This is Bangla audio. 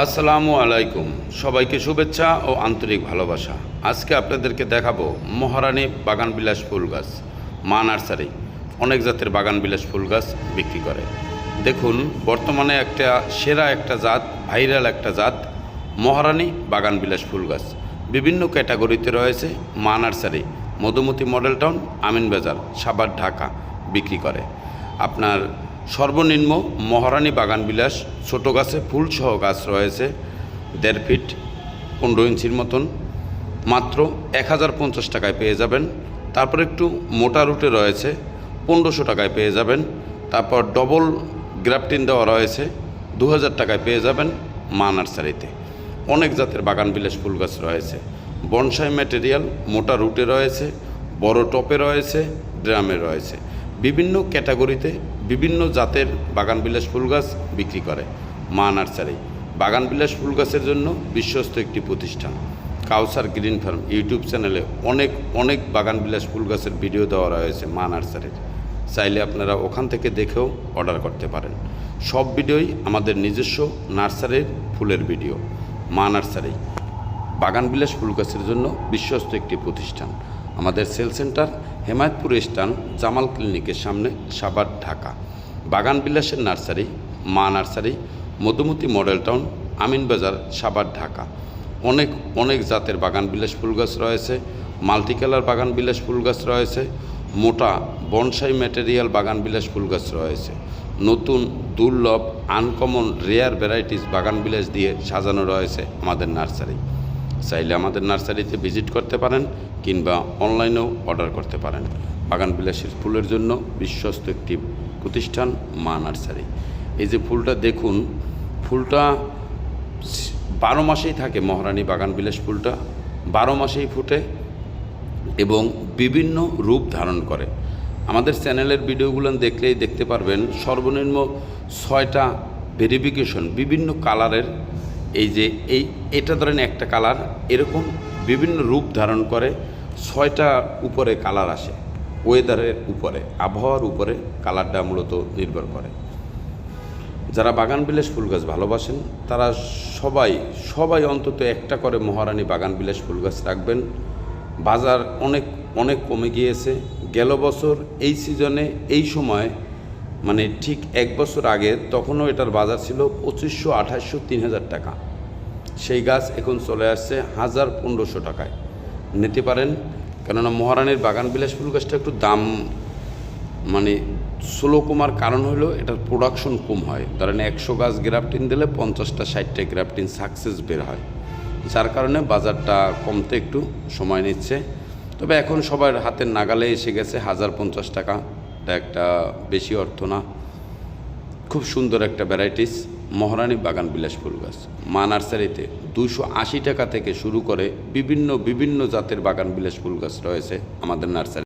আসসালামু আলাইকুম। সবাইকে শুভেচ্ছা ও আন্তরিক ভালোবাসা। আজকে আপনাদেরকে দেখাবো মহারানী বাগান বিলাস ফুল গাছ, মা নার্সারি। অনেক জাতের বাগান বিলাস ফুল গাছ বিক্রি করে। দেখুন, বর্তমানে একটা সেরা একটা জাত, ভাইরাল একটা জাত মহারানী বাগান বিলাস ফুল গাছ। বিভিন্ন ক্যাটাগরিতে রয়েছে মা nursery. Madhumati model town Amin Bazar Savar Dhaka বিক্রি করে। আপনার সর্বনিম্ন মহারানী বাগান বিলাস ছোটো গাছে ফুল সহ গাছ রয়েছে, দেড় ফিট, পনেরো ইঞ্চির মতন। মাত্র এক হাজার পঞ্চাশ টাকায় পেয়ে যাবেন। তারপর একটু মোটা রুটে রয়েছে, পনেরোশো টাকায় পেয়ে যাবেন। তারপর ডবল গ্রাফটিন দেওয়া রয়েছে দু হাজার টাকায় পেয়ে যাবেন মা নার্সারিতে। অনেক জাতের বাগান বিলাস ফুল গাছ রয়েছে। বনসাই ম্যাটেরিয়াল মোটা রুটে রয়েছে, বড় টপে রয়েছে, ড্রামে রয়েছে। বিভিন্ন ক্যাটাগরিতে বিভিন্ন জাতের বাগান বিলাস ফুল গাছ বিক্রি করে, মা নার্সারি। বাগান বিলাস ফুল গাছের জন্য বিশ্বস্ত একটি প্রতিষ্ঠান। কাউসার গ্রিন ফার্ম ইউটিউব চ্যানেলে অনেক অনেক বাগান বিলাস ফুল গাছের ভিডিও দেওয়া রয়েছে মা নার্সারির। চাইলে আপনারা ওখান থেকে দেখেও অর্ডার করতে পারেন। সব ভিডিওই আমাদের নিজস্ব নার্সারির ফুলের ভিডিও। মা নার্সারি বাগান বিলাস ফুল গাছের জন্য বিশ্বস্ত একটি প্রতিষ্ঠান। আমাদের সেল সেন্টার হেমায়তপুর স্টান জামাল ক্লিনিকের সামনে সাবার ঢাকা। বাগান বিলাসের নার্সারি, মা nursery, Madhumati model town, Amin Bazar, Savar, Dhaka. অনেক অনেক জাতের বাগান বিলাস ফুল গাছ রয়েছে মাল্টি কালার বাগান বিলাস ফুল গাছ রয়েছে, মোটা বনসাই ম্যাটেরিয়াল বাগান বিলাস ফুল গাছ রয়েছে। নতুন, দুর্লভ আনকমন রেয়ার ভ্যারাইটিস বাগান বিলাস দিয়ে সাজানো রয়েছে আমাদের নার্সারি। চাইলে আমাদের নার্সারিতে ভিজিট করতে পারেন কিংবা অনলাইনেও অর্ডার করতে পারেন। বাগান বিলাসের ফুলের জন্য বিশ্বস্ত একটি প্রতিষ্ঠান মা নার্সারি। এই যে ফুলটা দেখুন, ফুলটা বারো মাসেই থাকে মহারানী বাগান বিলাস ফুলটা। বারো মাসেই ফুটে এবং বিভিন্ন রূপ ধারণ করে। আমাদের চ্যানেলের ভিডিওগুলো দেখলেই দেখতে পারবেন সর্বনিম্ন ছয়টা ভেরিফিকেশন, বিভিন্ন কালারের এই যে এই, এটা ধরেন একটা কালার, এরকম বিভিন্ন রূপ ধারণ করে ছয়টা উপরে কালার আসে ওয়েদারের উপরে, আবহাওয়ার উপরে কালারটা মূলত নির্ভর করে। যারা বাগান বিলাস ফুল গাছ ভালোবাসেন, তারা সবাই সবাই অন্তত একটা করে মহারানী বাগান বিলাস ফুল গাছ রাখবেন। বাজার অনেক অনেক কমে গিয়েছে। গেল বছর এই সিজনে এই সময় মানে ঠিক এক বছর আগে তখনও এটার বাজার ছিল পঁচিশশো, আঠাশশো, তিন হাজার টাকা। সেই গাছ এখন চলে আসছে হাজার পনেরোশো টাকায়। নিতে পারেন, কেননা মহারানীর বাগান বিলাস ফুল গাছটা একটু দাম মানে স্লো কমার কারণ হলো এটার প্রোডাকশন কম হয়। ধরেন একশো গাছ গ্রাফটিন দিলে পঞ্চাশটা, ষাটটা গ্রাফটিন সাকসেস বের হয়। যার কারণে বাজারটা কমতে একটু সময় নিচ্ছে। তবে এখন সবার হাতের নাগালে এসে গেছে হাজার পঞ্চাশ টাকা। এটা একটা বেশি অর্থ না। খুব সুন্দর একটা ভ্যারাইটিস মহারানী বাগান বিলাস ফুল গাছ। মা নার্সারিতে দুশো আশি টাকা থেকে শুরু করে বিভিন্ন বিভিন্ন জাতের বাগান বিলাস ফুল গাছ রয়েছে আমাদের নার্সারি।